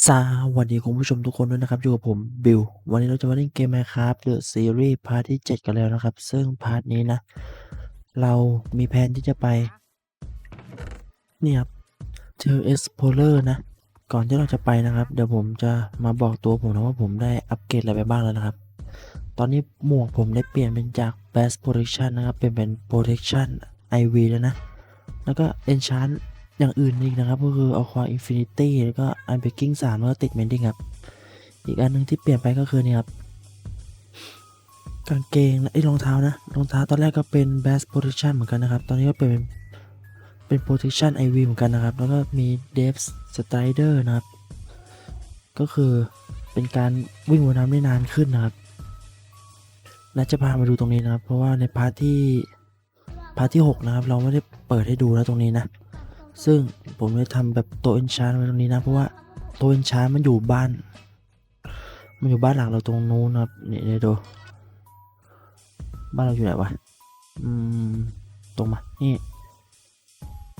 สวัสดีคุณผู้ชมทุกคนด้วยนะครับ อยู่กับผมบิลวันนี้เราจะมาเล่นเกม Minecraft The Series พาร์ทที่ 7 กันแล้วนะครับ ซึ่งพาร์ทนี้นะ เรามีแผนที่จะไป เนี่ยครับเจอ Explorer นะ ก่อนที่เราจะไปนะครับ เดี๋ยวผมจะมาบอกตัวผมนะว่าผมได้อัปเกรดอะไรไปบ้างแล้วนะครับ ตอนนี้หมวกผมได้เปลี่ยนเป็นจาก Best Protection นะครับ เป็นเป็น Protection IV แล้วนะ แล้วก็ Enchant อย่างอื่นอีกนะครับ ก็คือ Aqua Infinity แล้วก็ Unbreaking 3แล้วก็ติด Mending ครับ อีกอันหนึงที่เปลี่ยนไปก็คือเนี่ยครับกางเกงนะไอ้รองเท้านะรองเท้าตอนแรกก็เป็น Best Protection เหมือนกันนะครับ ตอนนี้ก็เป็นเป็น Protection IV เหมือนกันนะครับ แล้วก็มี Depth Strider นะครับ ก็คือเป็นการวิ่งบนน้ำได้นานขึ้นนะครับน่าจะพามาดูตรงนี้นะครับ เพราะว่าในพาร์ทที่พาร์ทที่ 6 นะครับ เราไม่ได้เปิดให้ดูแล้วตรงนี้นะ ซึ่งผมได้ทำแบบโตัวเอนชานไว้ตรงนี้นะ เพราะว่าโตัวเอนชานมันอยู่บ้าน มันอยู่บ้านหลังเราตรงนู้นนะครับนี่เดี๋ยวดูบ้านเราอยู่ไหนวะ อืม ตรงมา นี่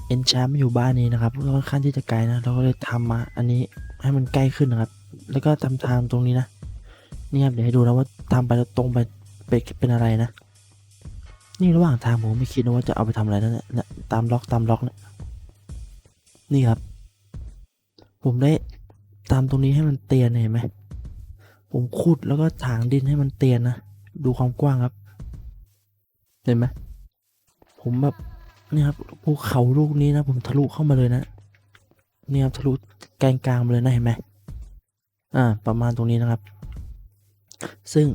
เอนชานมันอยู่บ้านนี้นะครับค่อนข้างที่จะไกลนะ เราก็เลยทำมา อันนี้ให้มันใกล้ขึ้นนะครับ แล้วก็ทำทางตรงนี้นะ นี่ครับเดี๋ยวให้ดูนะว่าทำไปแล้วตรงไปเป็นอะไรนะ นี่ระหว่างทางผมไม่คิดนะว่าจะเอาไปทำอะไรนะเนี่ยเนี่ยตามล็อกตามล็อกเนี่ย นี่ครับ ผมได้ตามตรงนี้ให้มันเตียนเห็นไหมผมขุดแล้วก็ถางดินให้มันเตียนนะ ดูความกว้างครับ เห็นไหมผมแบบนี่ครับภูเขาลูกนี้นะ ผมทะลุเข้ามาเลยนะนี่ครับทะลุแกนกลางมาเลยนะเห็นไหมอ่า ประมาณตรงนี้นะครับ ซึ่ง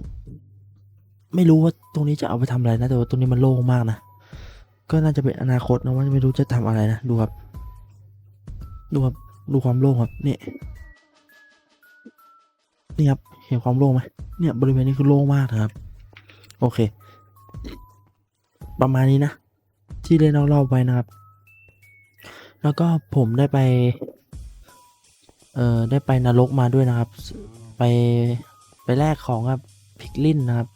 ไม่รู้ว่าตรงนี้จะเอาไปทำอะไรนะ แต่ว่าตรงนี้มันโล่งมากนะ ก็น่าจะเป็นอนาคตนะว่าไม่รู้จะทำอะไรนะ ดูครับ ดูครับดูความโล่งครับนี่นี่ครับเห็นความโล่งไหมเนี่ยบริเวณนี้คือโล่งมากครับ โอเค ประมาณนี้นะ ที่เล่นเล่าๆไปนะครับ แล้วก็ผมได้ไปเอ่อได้ไปนรกมาด้วยนะครับ ไปไปแลกของกับพิกลินนะครับ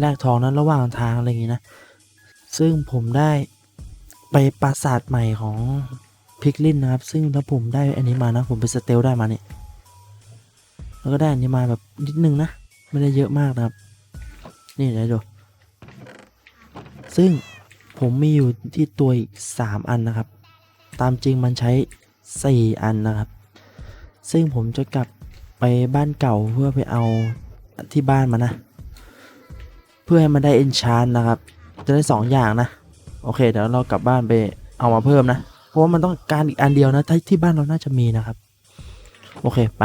แลกทองนั้นระหว่างทางอะไรอย่างงี้นะ ซึ่งผมได้ไปปราสาทใหม่ของ พิกลินนะครับ ซึ่งถ้าผมได้อันนี้มานะ ผมไปสเตลได้มาเนี่ยแล้วก็ได้อันนี้มาแบบนิดนึงนะ ไม่ได้เยอะมากนะครับ นี่เดี๋ยวดู ซึ่งผมมีอยู่ที่ตัวอีก 3 อันนะครับ ตามจริงมันใช้ 4 อันนะครับ ซึ่งผมจะกลับไปบ้านเก่าเพื่อไปเอาที่บ้านมานะ เพื่อให้มันได้เอนชานนะครับ จะได้ 2 อย่างนะ โอเค เดี๋ยวเรากลับบ้านไปเอามาเพิ่มนะ เพราะว่ามันต้องการอีกอันเดียวนะที่ที่บ้านเราน่าจะมีนะครับ โอเคไป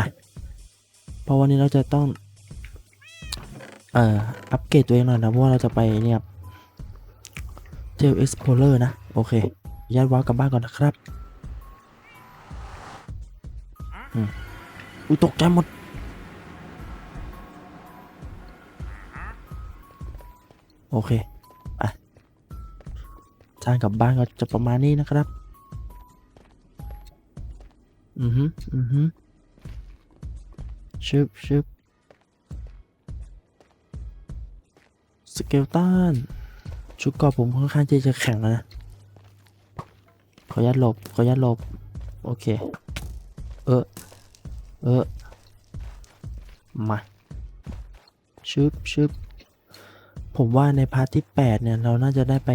เพราะวันนี้เราจะต้อง เอ่ออัปเกรดตัวเองหน่อยนะเพราะว่าเราจะไปเนี่ยเทลเอ็กซ์พลเลอร์นะ โอเคยัดว้าวกลับบ้านก่อนนะครับอุ้ยตกใจหมด โอเคไปทางกลับบ้านก็จะประมาณนี้นะครับ อือฮึอือฮึชึบชึบสเกลตันชุดเกราะผมค่อนข้างจะแข็งนะ ขออนุญาตหลบ ขออนุญาตหลบ โอเค เออ เออ มาชึบชึบผมว่าในพาร์ทที่ 8 เนี่ย เราน่าจะได้ไป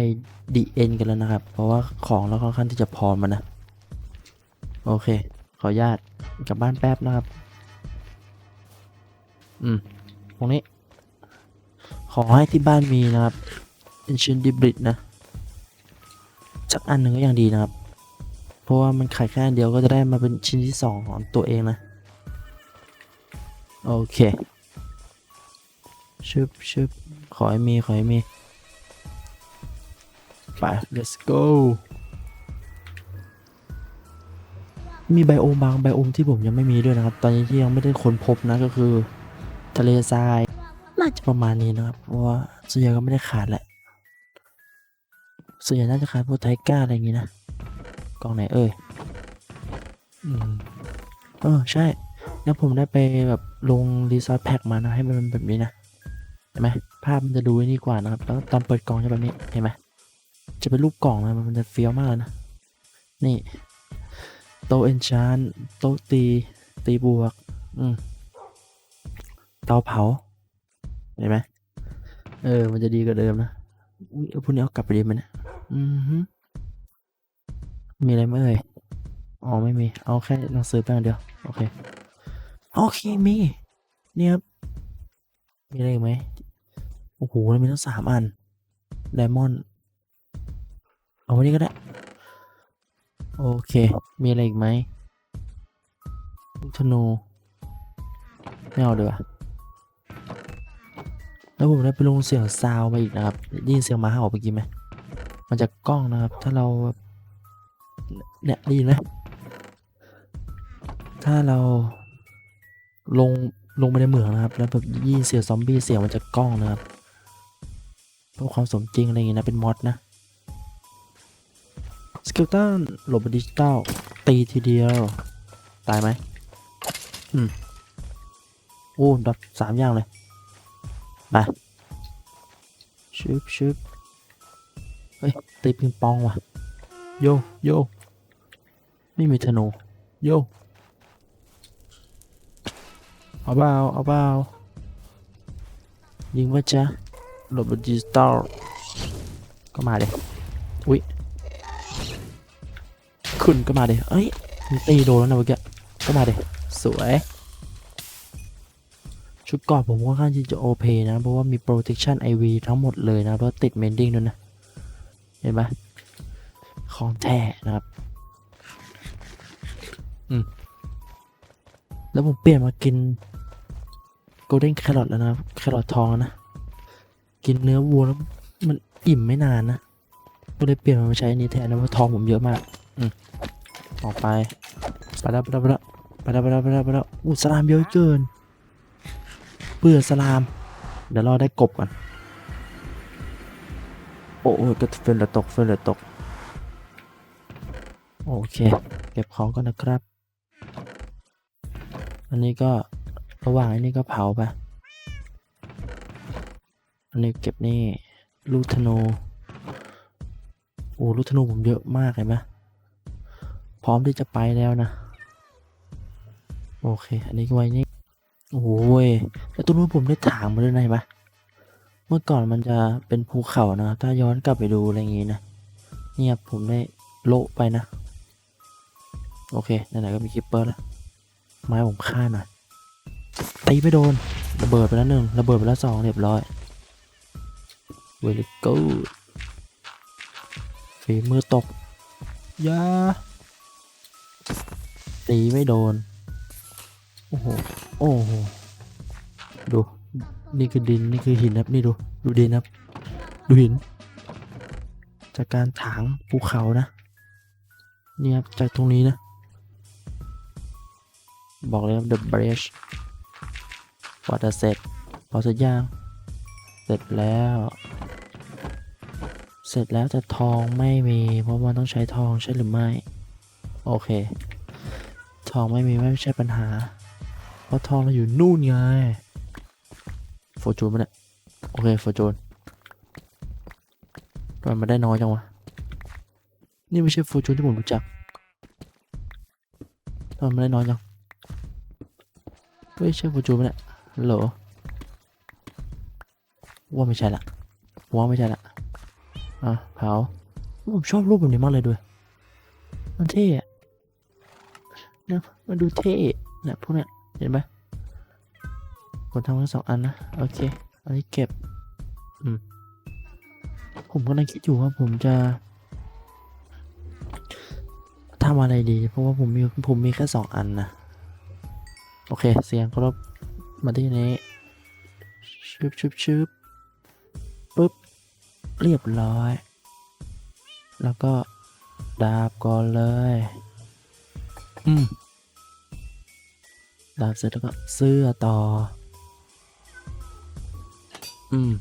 ดีเอ็นกันแล้วนะครับ เพราะว่าของเราค่อนข้างที่จะพร้อมมานะ โอเค ขออนุญาตกลับบ้านแป๊บนะครับ อืม ตรงนี้ ขอให้ที่บ้านมีนะครับ Ancient Debris นะสักอันหนึ่งก็ยังดีนะครับ เพราะว่ามันขายแค่อันเดียวก็จะได้มาเป็นชิ้นที่2ของตัวเองนะ โอเคชึบชึบขอให้มี ขอให้มี ไป let's go มีไบโอมบางไบโอมที่ผมยังไม่มีด้วยนะครับ ตอนนี้ที่ยังไม่ได้ค้นพบนะก็คือ ทะเลทรายน่าจะประมาณนี้นะครับ เพราะว่าส่วนใหญ่ก็ไม่ได้ขาดแหละส่วนใหญ่น่าจะขาดพวกไทก้าอะไรอย่างงี้นะกล่องไหนเอ่ยอืมเออใช่ แล้วผมได้ไปแบบลงรีซอสแพ็กมานะให้มันเป็นแบบนี้นะเห็นไหมภาพมันจะดูนี่กว่านะครับแล้วตอนเปิดกล่องจะแบบนี้เห็นไหมจะเป็นรูปกล่องนะมันจะเฟี้ยวมากเลยนะนี่ โตะเอนชานโตะตี ตีบวก อืมเตาเผา เห็นไหม เออ มันจะดีกว่าเดิมนะอุ๊ยเอาพวกนี้เอากลับไปดีไหมเนะอือฮึมีอะไรไหมเอ่ยอ๋อ ไม่มี เอาแค่หนังสือไปอย่างเดียว โอเค โอเค มี เนี่ยครับ มีอะไรอีกไหมโอ้โหแล้วมีทั้งสามอันไดมอนด์เอาไว้นี่ก็ได้ โอเค มีอะไรอีกไหมธนูไม่เอาเดี๋ยวาแล้วผมได้ไปลงเสียงซาวมาอีกนะครับได้ยินเสียงหมาเห่าเมื่อกี้ไหมมันจะกล้องนะครับ ถ้าเราแบบเนี่ยได้ยินไหมถ้าเราลงลงไปในเหมืองนะครับ แล้วแบบยินเสียงซอมบี้เสียงมันจะกล้องนะครับเพื่อความสมจริงอะไรอย่างงี้นะเป็นมอดนะ สเกลตันหลบดิจิตอลตีทีเดียว ตายไหมอืมโอ้ดับสามอย่างเลย ไปชึบชึบเฮ้ย ตีปิงปองว่ะ โย โย ไม่มีธนู โย เอาเปล่าเอาเปล่ายิงว่าจะหลบดิจิตอลก็มาเลย อุ๊ย ขึ้นก็มาเดเอ้ยมันตีโดนแล้วนะเมื่อกี้ก็มาเดสวยชุดเกราะผมค่อนข้างที่จะโอเพนะ เพราะว่ามี protection IV ทั้งหมดเลยนะแล้วติด mending ด้วยนะ เห็นไหมของแท้นะครับ อืม แล้วผมเปลี่ยนมากิน golden carrot แล้วนะแครอททองนะ กินเนื้อวัวแล้วมันอิ่มไม่นานนะ ก็เลยเปลี่ยนมาใช้อันนี้แทนนะเพราะทองผมเยอะมาก ออกไปไปแล้วไปแล้วไปแล้วไปแล้วไปแล้วไปแล้วไปแล้วอู้สลามเยอะเกินเบื่อสลาม เดี๋ยวรอได้กบก่อนโอ้ยก็เฟลเลยตกเฟลเลยตก โอเค เก็บของก่อนนะครับ อันนี้ก็ระหว่างอันนี้ก็เผาไปอันนี้เก็บนี่ลูกธนูโอ้ลูกธนูผมเยอะมากเห็นไหม พร้อมที่จะไปแล้วนะ โอเค อันนี้ไว้นี่โอ้ยแล้วตรงนู้นผมได้ถางมาด้วยนะเห็นปะเมื่อก่อนมันจะเป็นภูเขานะถ้าย้อนกลับไปดูอะไรอย่างงี้นะเนี่ยผมได้โละไปนะ โอเคไหนๆก็มีคิปเปอร์แล้วไม้ผมฆ่าหน่อยตีไม่โดนระเบิดไปแล้วหนึ่งระเบิดไปแล้วสองเรียบร้อย very good ฝีมือตกยา ตีไม่โดน โอ้โห โอ้โห ดู นี่คือดิน นี่คือหินครับ นี่ดู ดูดินครับ ดูหิน จากการถางภูเขานะ นี่ครับ จากตรงนี้นะ บอกเลยครับ the bridge พอจะเสร็จพอเสร็จยังเสร็จแล้ว เสร็จแล้วแต่ทองไม่มี เพราะมันต้องใช้ทองใช่หรือไม่ โอเค ทองไม่มีไม่ใช่ปัญหา เพราะทองเราอยู่นู่นไงโฟจูนมาเนี่ยโอเคโฟจูนทำไมมาได้น้อยจังวะ นี่ไม่ใช่โฟจูนที่ผมรู้จักทำไมมาได้น้อยจังไม่ใช่โฟจูนมาเนี่ยฮัลโหลว่าไม่ใช่ละว่าไม่ใช่ละอะเผาผมชอบรูปแบบนี้มากเลยด้วยมันเท่อะ นะมันดูเท่นี่ยพวกเนี้ยเห็นไหมกดทำทั้งสองอันนะ โอเค อันนี้เก็บ อืม ผมกำลังคิดอยู่ว่าผมจะทำอะไรดี เพราะว่าผมมีผมมีแค่สองอันนะ โอเค เสียงครบมาที่นี้ชึบชึบชึบปุ๊บ เรียบร้อย แล้วก็ดาบก่อนเลย อืมดาบเสร็จแล้วก็เสื้อต่อ อืม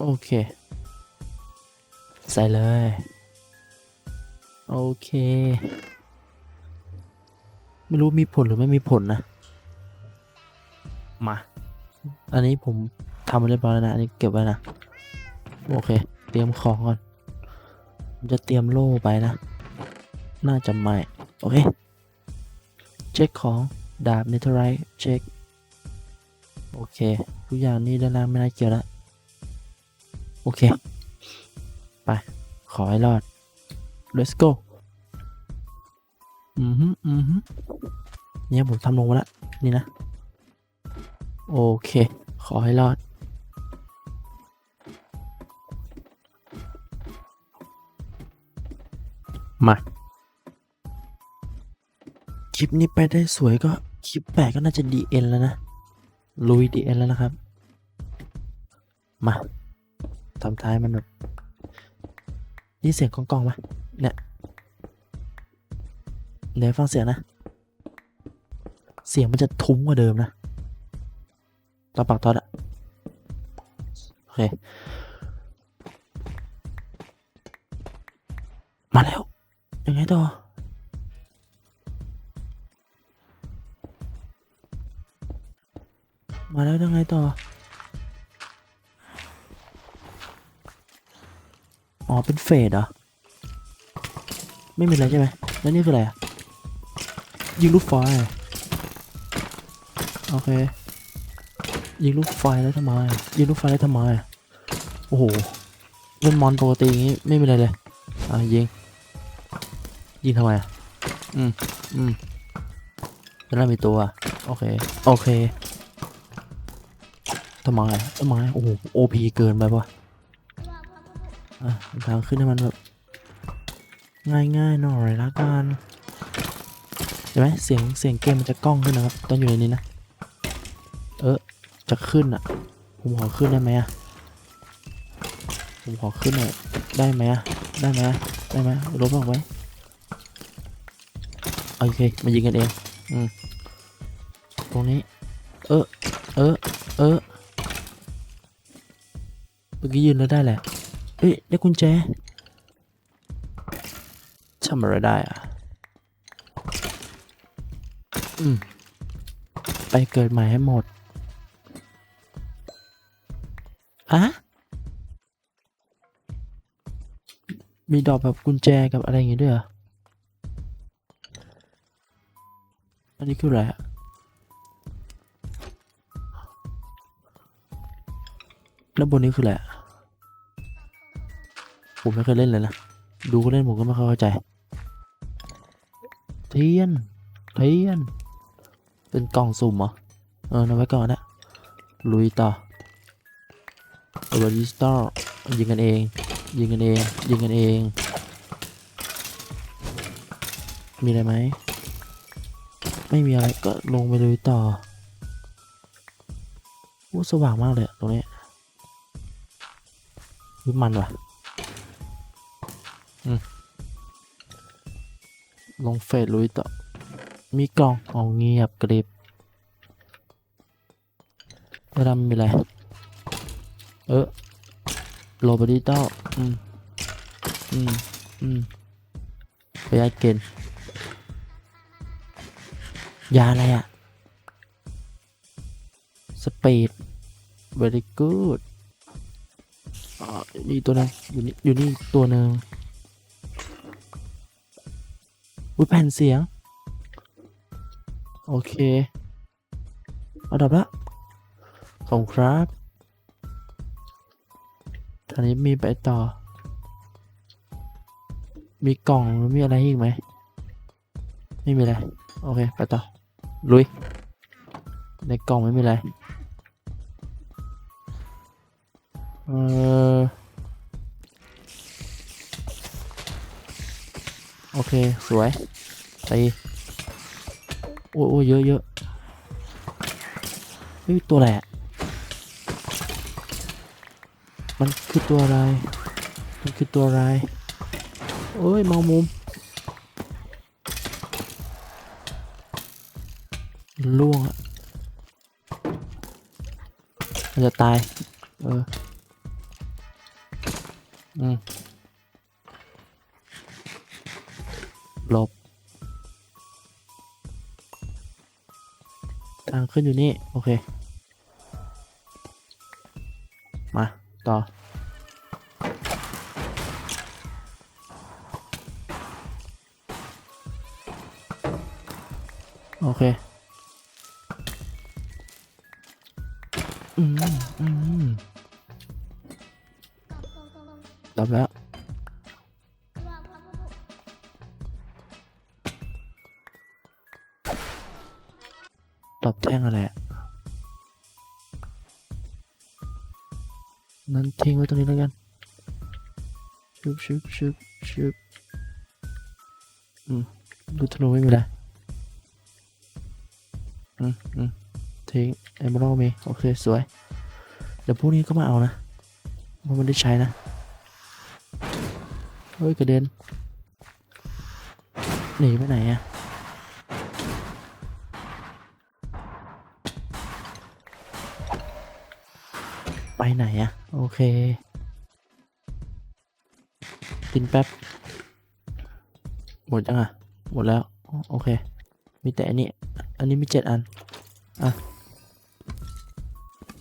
โอเค ใส่เลย โอเค ไม่รู้มีผลหรือไม่มีผลนะ มา อันนี้ผมทำมาเรียบร้อยแล้วนะ อันนี้เก็บไว้นะ โอเค เตรียมของก่อน ผมจะเตรียมโล่ไปนะ น่าจะไม่ โอเค เช็คของดาบเนเธอไรเช็ค โอเค ทุกอย่างนี่ด้านล่างไม่น่าเกี่ยวแล้วโอเค ไป ขอให้รอด let's go อืมฮึอืมฮึเนี่ยผมทำลงมาล้วนี่นะ โอเค ขอให้รอด มา คลิปนี้ไปได้สวยก็คลิปแปดก็น่าจะดีเอ็นแล้วนะ ลุยดีเอ็นแล้วนะครับ มาทำท้ายมันแบบนี่เสียงกองกองๆปะเนี่ยเดี๋ยวฟังเสียงนะ เสียงมันจะทุ้มกว่าเดิมนะตอนปากทอดอะโอเค มาแล้ว ยังไงต่อ มาแล้วยังไงต่อ อ๋อ เป็นเฟดเหรอ ไม่มีอะไรใช่ไหม แล้วนี่คืออะไรอะยิงลูกไฟ โอเค ยิงลูกไฟแล้วทำไม ยิงลูกไฟแล้วทำไม โอ้โหเล่นมอนปกติอย่างงี้ไม่มีอะไรเลย อะยิง ยิงทำไมอะ อืม อืมแล้วมีตัว โอเค โอเค ทำไมทำไมโอ้โหโอพีเกินไปปะอะทางขึ้นให้มันแบบง่ายๆหน่อยละกันเห็นไหมเสียงเสียงเกมมันจะกล้องขึ้นนะครับตอนอยู่ในนี้นะเออจะขึ้นอะผมขอขึ้นได้ไหมอะผมขอขึ้นหน่อยได้ไหมอะได้ไหมอะได้ไหมลบออกไว้โอเคมายิงกันเองอืมตรงนี้ เออเออเออ มื่อกี้ยืนแล้วได้แหละ เอ้ยได้กุญแจทำอะไรได้อะอืม ไปเกิดใหม่ให้หมดอะมีดอกแบบกุญแจกับอะไรอย่างงี้ด้วยเหรอ อันนี้คืออะไรอะแล้วบนนี้คืออะไรอะ ผมไม่เคยเล่นเลยนะ ดูก็เล่นผมก็ไม่ค่อยเข้าใจ เทียน เทียน เป็นกล่องสุ่มเหรอ เออนำไว้ก่อนนะ ลุยต่อเอเวอร์ดิสตอร์ยิงกันเอง ยิงกันเอง ยิงกันเอง มีอะไรไหม ไม่มีอะไรก็ลงไปลุยต่อโอ้สว่างมากเลยตรงนี้มันว่ะ ลงเฟสลุยต่อ มีกล่องเอาเงียบกริบแล้วทำมีอะไร เออโลบดิจิตอลอืม อืม อืมไปยัดเกณฑ์ยาอะไรอะสปีด very good อ่านี่ตัวหนึงอยู่นี่อยู่นี่ตัวหนึ่ง อุ้ยแผ่นเสียง โอเคเอาดับละขอบครับทางนี้มีไปต่อ มีกล่องหรือมีอะไรอีกไหม ไม่มีอะไร โอเค ไปต่อ ลุย ในกล่องไม่มีอะไร เออ สวยตีโอ้ยโอ้ยเยอะเยอะเฮ้ยตัวอะไรอะมันคือตัวอะไร มันคือตัวอะไรโอ้ยมองมุมล่วงอะมันจะตาย เออ อืม ขึ้นอยู่นี่ โอเค มา ต่อ ตอบแท่งอะไรนั้นทิ้งไว้ตรงนี้แล้วกันชุบชุบชุบชุบอืมดูธนูไม่มีอะไรอืมอืมทิ้งเอมเบอร์มี โอเค สวย เดี๋ยวพวกนี้ก็มาเอานะเพราะมันได้ใช้นะ เฮ้ย กระเด็น หนีไปไหนอะ ไปไหนอะโอเค กินแป๊บ หมดยังอะหมดแล้ว โอเค มีแต่อันนี้ อันนี้มีเจ็ดอัน อะ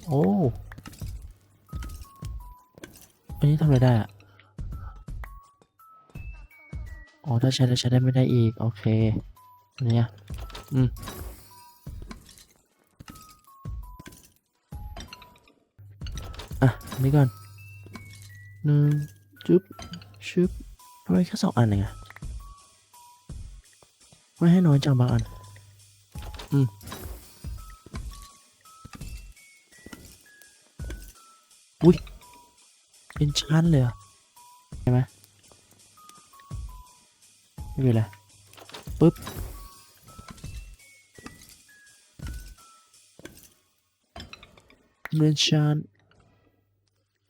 โอ้ อันนี้ทำอะไรได้อะอ๋อ ถ้าใช้แล้วใช้ได้ไม่ได้อีก โอเค อันเนี้ยอืม นี้ก่อนหนึ่งจุ๊บชึบทำไมแค่สองอันเองอะไม่ให้น้อยจังบางอัน อืมอุ้ยเป็นชั้นเลยเหรอใช่ไหมไม่เป็นไรปึ๊บเป็นชั้น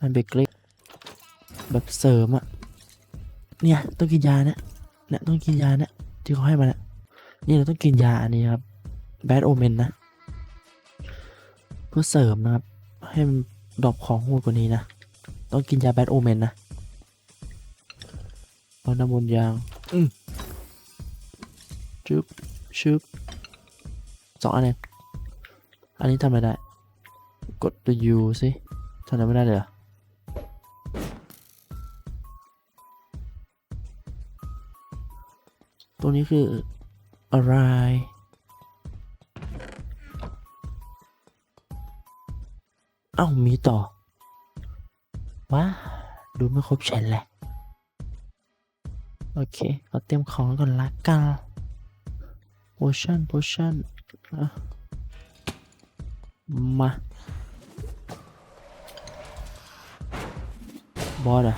อันเบเกล็กแบบเสริมอะเนี่ยต้องกินยานี่ยเนี่ยต้องกินยานี่ยที่เขาให้มาเนี่ยนี่เราต้องกินยาอันนี้ครับแบดโอเมนนะ เพื่อเสริมนะครับ ให้มันดรอปของโหดกว่านี้นะ ต้องกินยาแบดโอเมนนะเอาน้ำมนยางอืมชึบชึบสองอันเองอันนี้ทำอะไรได้ กดตัว U สิทำอะไรไม่ได้เลยเหรอ ตัวนี้คืออะไรเอ้ามีต่อว้าดูไม่ครบเช่นแหละ โอเคเราเตรียมของก่อนละกัน potion potion อะมาบอสอะ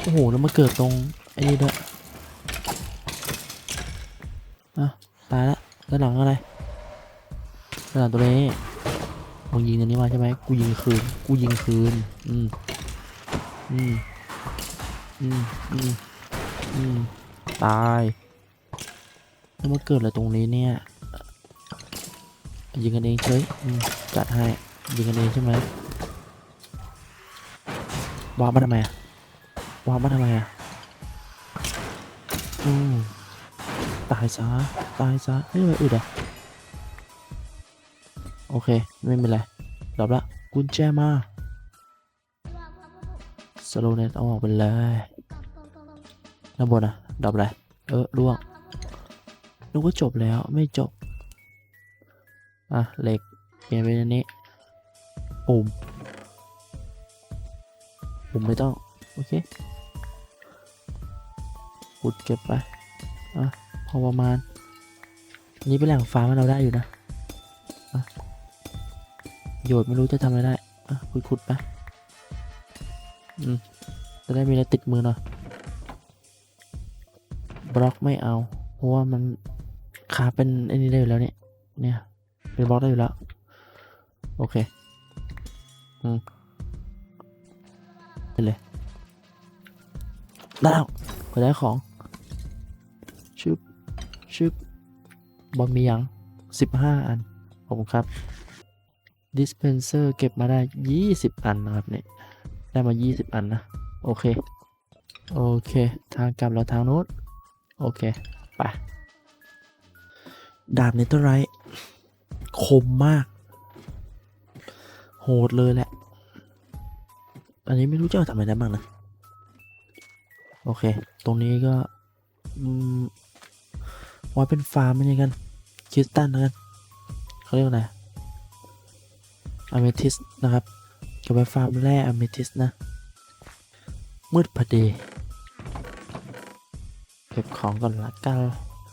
โอ้โห แล้วมาเกิดตรงไอ้นี่ด้วยอะ ตายละด้านหลังอะไรด้านหลังตัวนี้มึงยิงอันนี้มาใช่ไหมกูยิงคืน กูยิงคืน อืม อืม อืม อืม อืม ตายแล้วมาเกิดอะไรตรงนี้เนี่ย ยิงกันเองเฉยจัดให้ ยิงกันเองใช่ไหมวางมาทำไมอะวางมาทำไมอะอืมตายซะ ตายซะเฮ้ยทำไมอึดอะโอเค ไม่เป็นไรดับละกุญแจมาสโลเนตเอาออกไปเลยด้านบนอะดับอะไรเออล่วงนึกว่าจบแล้วไม่จบ อะ เหล็ก เปลี่ยนเป็นอันนี้ปุ่มผมไม่ต้อง โอเคขุดเก็บไป อะ พอประมาณ นนี้เป็นแหล่งฟ้ามันเราได้อยู่นะโยดไม่รู้จะทำอะไรได้อะขุดขุดไปอืมจะได้มีอะไรติดมือหน่อยบล็อกไม่เอา เพราะว่ามันขาเป็นอ้นี่ได้อยู่แล้วเนี่ย เนี่ย เป็นบล็อกได้อยู่แล้ว โอเค อืมไปเลยได้แล้วไปได้ของ ชึบ ชึบ บอมมียังสิบห้าอันขอบคุณครับ dispenser เก็บมาได้ยี่สิบอันนะครับเนี่ยได้มายี่สิบอันนะ โอเค โอเค ทางกลับเราทางโน้นโอเค ไป ดาบเนเธอร์ไรท์คมมาก โหดเลยแหละ อันนี้ไม่รู้จะเอาทำอะไรได้บ้างนะ โอเค ตรงนี้ก็อืมไว้เป็นฟาร์มมันยังกัน คริสตัลนะกันเขาเรียกอะไรอะเมทิสนะครับก็บไว้ฟาร์มแร่อะเมทิสนะ มืดพอดี เก็บของก่อนละกัน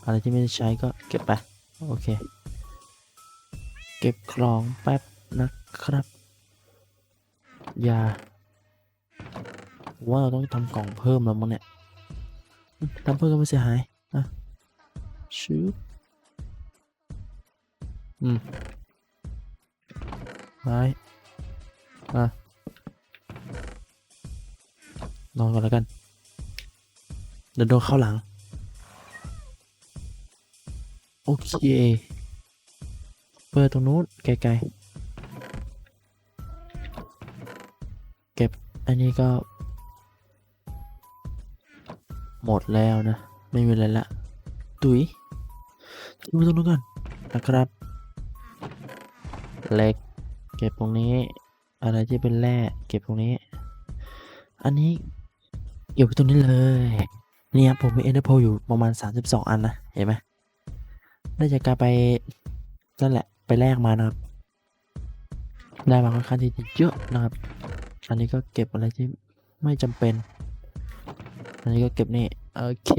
อะไรที่ไม่ได้ใช้ก็เก็บไป โอเค เก็บของแป๊บนะครับยาผมว่าเราต้องทำกล่องเพิ่มแล้วมั้งเนี่ยทำเพิ่มก็ไม่เสียหาย อะชืบ อืมไม้อะนอนก่อนแล้วกันเดี๋ยวโดนเข้าหลัง โอเค เปิดตรงนู้นไกลๆ เก็บอันนี้ก็ หมดแล้วนะ ไม่มีอะไรละ ตุ๋ยทิ้งไว้ตรงนู้นก่อนนะครับ เหล็ก เก็บตรงนี้ อะไรที่เป็นแร่เก็บตรงนี้ อันนี้เก็บตรงนี้เลยเนี่ยผมมีเอเดอร์โพอยู่ประมาณ 32 อันนะเห็นไหมได้จากการไปนั่นแหละไปแลกมานะครับ ได้มาค่อนข้างที่เยอะนะครับ อันนี้ก็เก็บอะไรที่ไม่จำเป็น อันนี้ก็เก็บนี่โอเค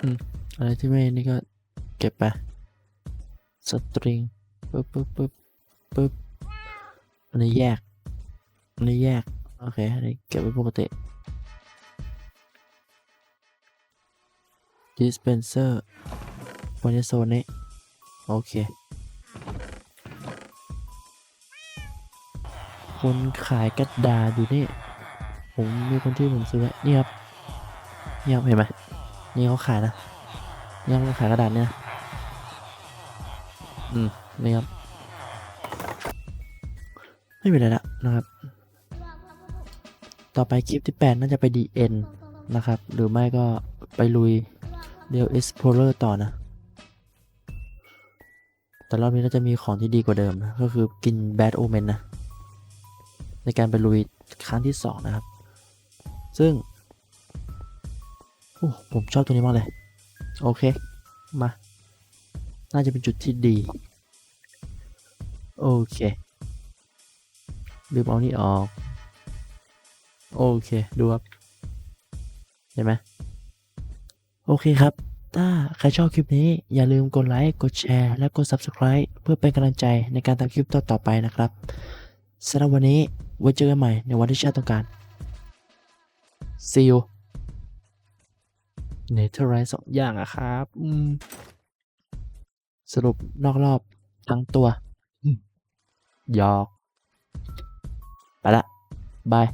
อืมอะไรที่ไม่นี่ก็ ก็บไปสตริงปึ๊บปึ๊บปึ๊บปึ๊บอันนี้แยกอันนี้แยก โอเคอันนี้เก็บไว้ปกติ dispenser บนในโซนนี้ โอเค คนขายกระดาษอยู่นี่ ผมมีคนที่ผมซื้อนี่ครับ นี่ครับ เห็นไหมนี่เขาขายนะ นี่เขาขายกระดาษเนี่ย อืมนี่ครับ ไม่มีอะไรละนะครับ ต่อไปคลิปที่ 8 น่าจะไป DN นะครับ หรือไม่ก็ไปลุยเดียว Explorer ต่อนะ แต่รอบนี้น่าจะมีของที่ดีกว่าเดิมนะ ก็คือกิน Bad Omen นะ ในการไปลุยครั้งที่ 2 นะครับ ซึ่งโอ้ผมชอบตัวนี้มากเลย โอเค มา น่าจะเป็นจุดที่ดี โอเคลืมเอานี่ออก โอเค ดูครับ เห็นไหมโอเคครับ ถ้าใครชอบคลิปนี้ อย่าลืมกดไลค์ กดแชร์ และกด Subscribe เพื่อเป็นกำลังใจในการทำคลิปต่อๆไปนะครับสำหรับวันนี้ไว้เจอกันใหม่ในวันที่ชาติต้องการ See you เนเธอร์ไรสองอย่างอะครับ อืม สรุปนอกรอบทั้งตัวอืมหยอก ไปละ บาย